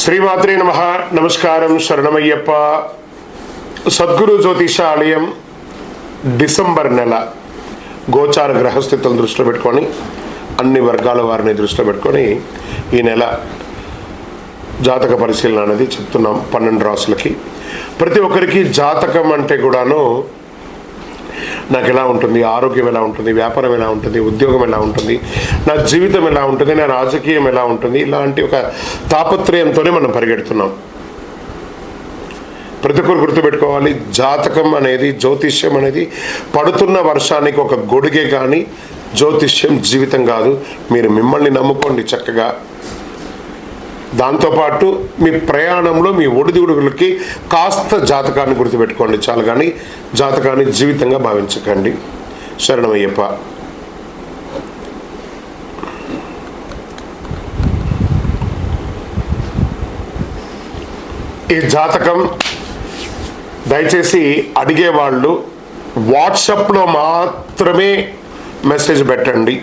శ్రీమాత్రే నమ. నమస్కారం శరణమయ్యప్ప. సద్గురు జ్యోతిషాలయం డిసెంబర్ నెల. గోచార గ్రహస్థితులను దృష్టిలో పెట్టుకొని అన్ని వర్గాల వారిని దృష్టిలో పెట్టుకొని ఈ నెల జాతక పరిశీలన అనేది చెప్తున్నాం పన్నెండు రాసులకి. ప్రతి ఒక్కరికి జాతకం అంటే కూడాను నాకు ఎలా ఉంటుంది ఆరోగ్యం ఎలా ఉంటుంది వ్యాపారం ఎలా ఉంటుంది ఉద్యోగం ఎలా ఉంటుంది నా జీవితం ఎలా ఉంటుంది నా రాజకీయం ఎలా ఉంటుంది ఇలాంటి ఒక తాపత్రయంతోనే మనం పరిగెడుతున్నాం. ప్రతి ఒక్కరు గుర్తుపెట్టుకోవాలి జాతకం అనేది జ్యోతిష్యం అనేది పడుతున్న వర్షానికి ఒక గొడుగే కానీ జ్యోతిష్యం జీవితం కాదు. మీరు మిమ్మల్ని నమ్ముకోండి చక్కగా. దాంతోపాటు మీ ప్రయాణంలో మీ ఒడిదుడుగులకి కాస్త జాతకాన్ని గుర్తుపెట్టుకోండి చాలు కానీ జాతకాన్ని జీవితంగా భావించకండి. శరణమయ్యప్ప. ఈ జాతకం దయచేసి అడిగేవాళ్ళు వాట్సప్లో మాత్రమే మెసేజ్ పెట్టండి.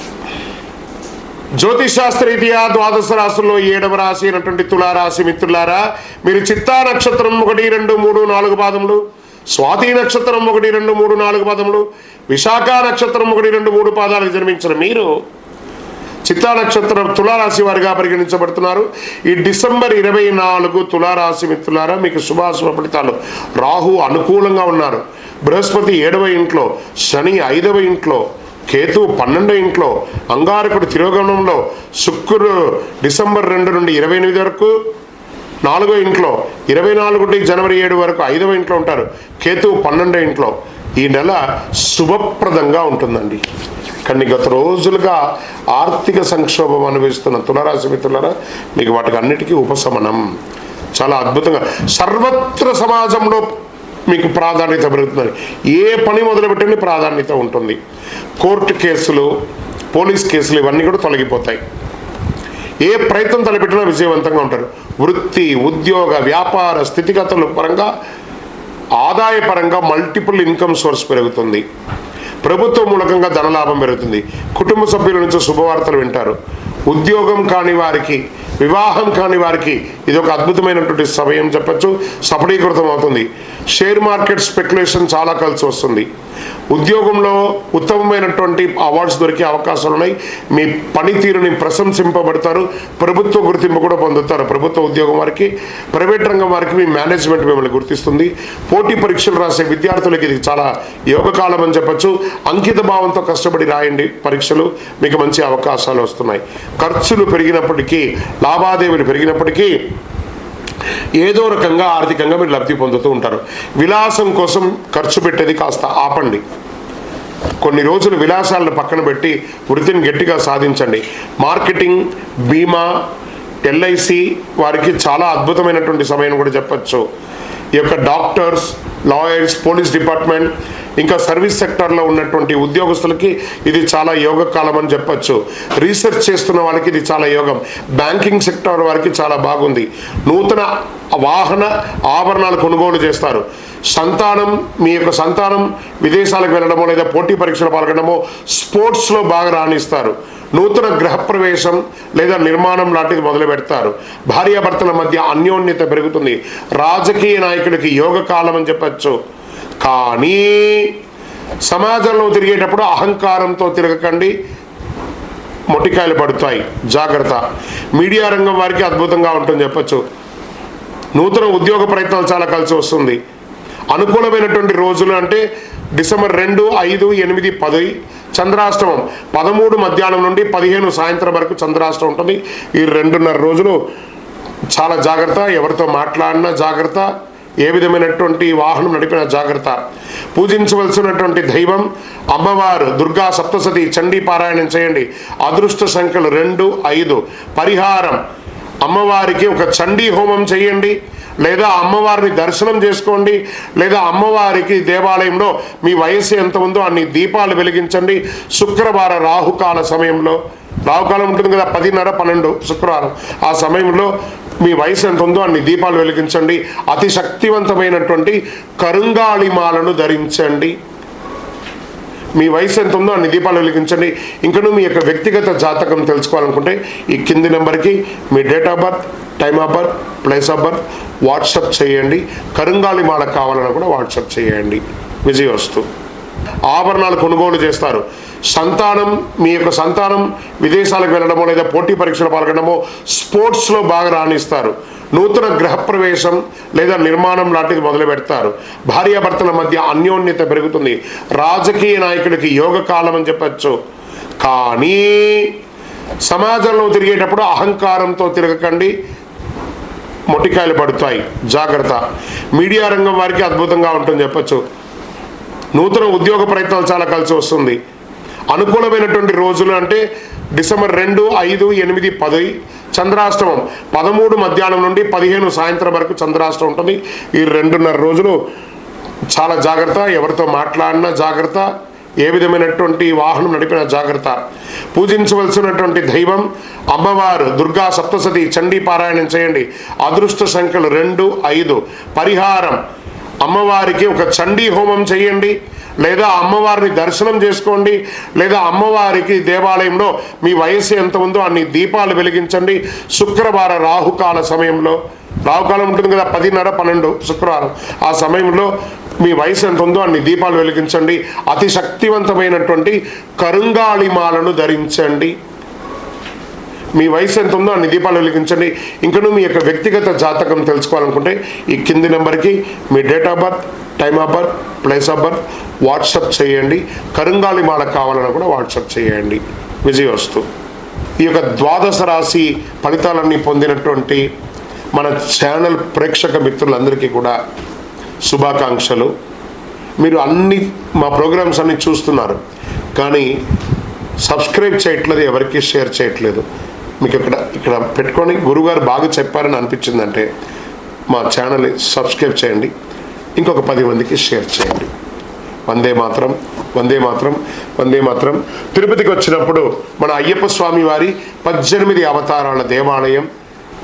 జ్యోతిషాస్త్రరీత్యా ద్వాదశ రాశుల్లో ఏడవ రాశి అయినటువంటి తులారాశి మిత్రులారా మీరు చిత్తా నక్షత్రం ఒకటి రెండు మూడు నాలుగు పాదములు స్వాతి నక్షత్రం ఒకటి రెండు మూడు నాలుగు పాదములు విశాఖ నక్షత్రం ఒకటి రెండు మూడు పాదాలకు జన్మించిన మీరు చిత్తా నక్షత్రం తులారాశి వారిగా పరిగణించబడుతున్నారు. ఈ డిసెంబర్ ఇరవై నాలుగు తులారాశి మిత్రులారా మీకు శుభాశుభ ఫలితాలు. రాహు అనుకూలంగా ఉన్నారు. బృహస్పతి ఏడవ ఇంట్లో శని ఐదవ ఇంట్లో కేతు పన్నెండో ఇంట్లో అంగారకుడు తిరోగమనంలో శుక్రుడు డిసెంబర్ రెండు నుండి ఇరవై ఎనిమిది వరకు నాలుగో ఇంట్లో ఇరవై నాలుగుటి జనవరి ఏడు వరకు ఐదవ ఇంట్లో ఉంటారు. కేతు పన్నెండో ఇంట్లో. ఈ నెల శుభప్రదంగా ఉంటుందండి. కానీ గత రోజులుగా ఆర్థిక సంక్షోభం అనుభవిస్తున్న తులరాశి మిత్రులరా మీకు వాటికి అన్నిటికీ ఉపశమనం. చాలా అద్భుతంగా. సర్వత్ర సమాజంలో మీకు ప్రాధాన్యత పెరుగుతుంది. ఏ పని మొదలుపెట్టండి ప్రాధాన్యత ఉంటుంది. కోర్టు కేసులు పోలీస్ కేసులు ఇవన్నీ కూడా తొలగిపోతాయి. ఏ ప్రయత్నం తలపెట్టినా విజయవంతంగా ఉంటారు. వృత్తి ఉద్యోగ వ్యాపార స్థితిగతుల పరంగా ఆదాయపరంగా మల్టిపుల్ ఇన్కమ్ సోర్స్ పెరుగుతుంది. ప్రభుత్వం మూలకంగా ధనలాభం పెరుగుతుంది. కుటుంబ సభ్యుల నుంచి శుభవార్తలు వింటారు. ఉద్యోగం కాని వారికి వివాహం కాని వారికి ఇది ఒక అద్భుతమైనటువంటి సమయం చెప్పచ్చు. సఫలీకృతం అవుతుంది. షేర్ మార్కెట్ స్పెక్యులేషన్ చాలా కలిసి వస్తుంది. ఉద్యోగంలో ఉత్తమమైనటువంటి అవార్డ్స్ దొరికే అవకాశాలు ఉన్నాయి. మీ పనితీరుని ప్రశంసింపబడతారు. ప్రభుత్వ గుర్తింపు కూడా పొందుతారు. ప్రభుత్వ ఉద్యోగం వారికి ప్రైవేట్ రంగం వారికి మీ మేనేజ్మెంట్ మిమ్మల్ని గుర్తిస్తుంది. పోటీ పరీక్షలు రాసే విద్యార్థులకి ఇది చాలా యోగకాలం అని చెప్పచ్చు. అంకిత భావంతో కష్టపడి రాయండి పరీక్షలు. మీకు మంచి అవకాశాలు వస్తున్నాయి. ఖర్చులు పెరిగినప్పటికీ లావాదేవీలు పెరిగినప్పటికీ ఏదో రకంగా ఆర్థికంగా మీరు లబ్ధి పొందుతూ ఉంటారు. విలాసం కోసం ఖర్చు పెట్టేది కాస్త ఆపండి. కొన్ని రోజులు విలాసాలను పక్కన పెట్టి వృత్తిని గట్టిగా సాధించండి. మార్కెటింగ్ బీమా ఎల్ఐసి వారికి చాలా అద్భుతమైనటువంటి సమయం కూడా చెప్పచ్చు. ఈ యొక్క డాక్టర్స్ లాయర్స్ పోలీస్ డిపార్ట్మెంట్ ఇంకా సర్వీస్ సెక్టార్లో ఉన్నటువంటి ఉద్యోగస్తులకి ఇది చాలా యోగ కాలం అని చెప్పచ్చు. రీసెర్చ్ చేస్తున్న వాళ్ళకి ఇది చాలా యోగం. బ్యాంకింగ్ సెక్టార్ వారికి చాలా బాగుంది. నూతన వాహన ఆభరణాలు కొనుగోలు చేస్తారు. సంతానం మీ యొక్క సంతానం విదేశాలకు వెళ్ళడమో లేదా పోటీ పరీక్షలు పాల్గొనడమో స్పోర్ట్స్లో బాగా రాణిస్తారు. నూతన గృహప్రవేశం లేదా నిర్మాణం లాంటిది మొదలు పెడతారు. భార్యాభర్తల మధ్య అన్యోన్యత పెరుగుతుంది. రాజకీయ నాయకుడికి యోగ కాలం అని చెప్పచ్చు. కానీ సమాజంలో తిరిగేటప్పుడు అహంకారంతో తిరగకండి. మొటికాయలు పడుతాయి. జాగ్రత్త. మీడియా రంగం వారికి అద్భుతంగా ఉంటుంది చెప్పచ్చు. నూతన ఉద్యోగ ప్రయత్నాలు చాలా కలిసి వస్తుంది. అనుకూలమైనటువంటి రోజులు అంటే డిసెంబర్ రెండు ఐదు ఎనిమిది పది చంద్రాష్టమం. పదమూడు మధ్యాహ్నం నుండి పదిహేను సాయంత్రం వరకు చంద్రాష్టమం ఉంటుంది. ఈ రెండున్నర రోజులు చాలా జాగ్రత్త ఎవరితో మాట్లాడినా జాగ్రత్త ఏ విధమైనటువంటి వాహనం నడిపిన జాగ్రత్త. పూజించవలసినటువంటి దైవం అమ్మవారు దుర్గా సప్తసతి చండీ పారాయణం చేయండి. అదృష్ట సంఖ్యలు రెండు ఐదు. పరిహారం. అమ్మవారికి ఒక చండీ హోమం చేయండి. లేదా అమ్మవారిని దర్శనం చేసుకోండి లేదా అమ్మవారికి దేవాలయంలో మీ వయసు ఎంత ఉందో అన్ని దీపాలు వెలిగించండి. శుక్రవార రాహుకాల సమయంలో రాహుకాలం ఉంటుంది కదా పదిన్నర పన్నెండు శుక్రవారం. ఆ సమయంలో మీ వయసు ఎంత ఉందో అన్ని దీపాలు వెలిగించండి. అతి శక్తివంతమైనటువంటి కరుంగాళిమాలను ధరించండి. మీ వయసు ఎంత ఉందో అన్ని దీపాలు వెలిగించండి. ఇంకను మీ యొక్క వ్యక్తిగత జాతకం తెలుసుకోవాలనుకుంటే ఈ కింది నెంబర్కి మీ date of birth time of birth place of birth WhatsApp చేయండి. కరుంగాలి మాల కావాలన్నా కూడా వాట్సప్ చేయండి. విజయ్ విజయవస్తు. ఆభరణాలు కొనుగోలు చేస్తారు. సంతానం మీ యొక్క సంతానం విదేశాలకు వెళ్ళడమో లేదా పోటీ పరీక్షలు పాల్గొనడమో స్పోర్ట్స్లో బాగా రాణిస్తారు. నూతన గృహప్రవేశం లేదా నిర్మాణం లాంటిది మొదలు పెడతారు. భార్యాభర్తల మధ్య అన్యోన్యత పెరుగుతుంది. రాజకీయ నాయకుడికి యోగ కాలం అని చెప్పచ్చు. కానీ సమాజంలో తిరిగేటప్పుడు అహంకారంతో తిరగకండి. మొటికాయలు పడుతాయి. జాగ్రత్త. మీడియా రంగం వారికి అద్భుతంగా ఉంటుంది చెప్పచ్చు. నూతన ఉద్యోగ ప్రయత్నాలు చాలా కలిసి వస్తుంది. అనుకూలమైనటువంటి రోజులు అంటే డిసెంబర్ రెండు ఐదు ఎనిమిది పది చంద్రాష్టమం. పదమూడు మధ్యాహ్నం నుండి పదిహేను సాయంత్రం వరకు చంద్రాష్టమం ఉంటుంది. ఈ రెండున్నర రోజులు చాలా జాగ్రత్త ఎవరితో మాట్లాడినా జాగ్రత్త ఏ విధమైనటువంటి వాహనం నడిపిన జాగ్రత్త. పూజించవలసినటువంటి దైవం అమ్మవారు దుర్గా సప్తసతి చండీ పారాయణం చేయండి. అదృష్ట సంఖ్యలు రెండు ఐదు. పరిహారం. అమ్మవారికి ఒక చండీ హోమం చేయండి. లేదా అమ్మవారిని దర్శనం చేసుకోండి లేదా అమ్మవారికి దేవాలయంలో మీ వయసు ఎంత ఉందో అన్ని దీపాలు వెలిగించండి. శుక్రవార రాహుకాల సమయంలో రాహుకాలం ఉంటుంది కదా పదిన్నర పన్నెండు శుక్రవారం. ఆ సమయంలో మీ వయసు ఎంత ఉందో అన్ని దీపాలు వెలిగించండి. అతి శక్తివంతమైనటువంటి కరుంగాళిమాలను ధరించండి. మీ వయసు ఎంత ఉందో అన్ని దీపాలు వెలిగించండి. ఇంకను మీ యొక్క వ్యక్తిగత జాతకం తెలుసుకోవాలనుకుంటే ఈ కింది నెంబర్కి మీ date of birth time of birth place of birth WhatsApp చేయండి. కరుంగాలి మాల కావాలన్నా కూడా వాట్సప్ చేయండి. విజయవస్తు ఈ యొక్క ద్వాదశ రాశి ఫలితాలన్నీ పొందినటువంటి మన ఛానల్ ప్రేక్షక మిత్రులందరికీ కూడా శుభాకాంక్షలు. మీరు అన్ని మా ప్రోగ్రామ్స్ అన్ని చూస్తున్నారు. కానీ సబ్స్క్రైబ్ చేయట్లేదు ఎవరికి షేర్ చేయట్లేదు. మీకు ఇక్కడ ఇక్కడ పెట్టుకొని గురుగారు బాగా చెప్పారని అనిపించిందంటే మా ఛానల్ని సబ్స్క్రైబ్ చేయండి. ఇంకొక పది మందికి షేర్ చేయండి. వందే మాత్రం వందే మాత్రం వందే మాత్రం. తిరుపతికి వచ్చినప్పుడు మన అయ్యప్ప స్వామి వారి పద్దెనిమిది అవతారాల దేవాలయం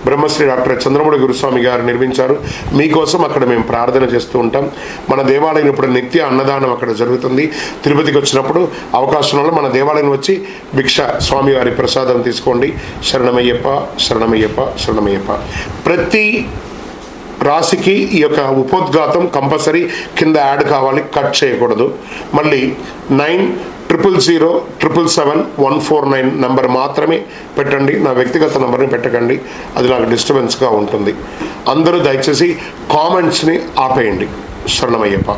బ్రహ్మశ్రీ డాక్టర్ చంద్రమౌళి గురుస్వామి గారు నిర్మించారు. మీకోసం అక్కడ మేము ప్రార్థన చేస్తూ ఉంటాం. మన దేవాలయం ఇప్పుడు నిత్య అన్నదానం అక్కడ జరుగుతుంది. తిరుపతికి వచ్చినప్పుడు అవకాశంలో మన దేవాలయం వచ్చి భిక్ష స్వామివారి ప్రసాదం తీసుకోండి. శరణమయ్యప్ప శరణమయ్యప్ప శరణమయ్యప్ప. ప్రతి రాశికి ఈ యొక్క ఉపోద్ఘాతం కంపల్సరీ కింద యాడ్ కావాలి కట్ చేయకూడదు. మళ్ళీ nine triple zero triple seven one four nine number మాత్రమే పెట్టండి. నా వ్యక్తిగత నెంబర్ని పెట్టకండి. అది నాకు డిస్టర్బెన్స్గా ఉంటుంది. అందరూ దయచేసి కామెంట్స్ని ఆపేయండి. శరణమయ్యప్ప.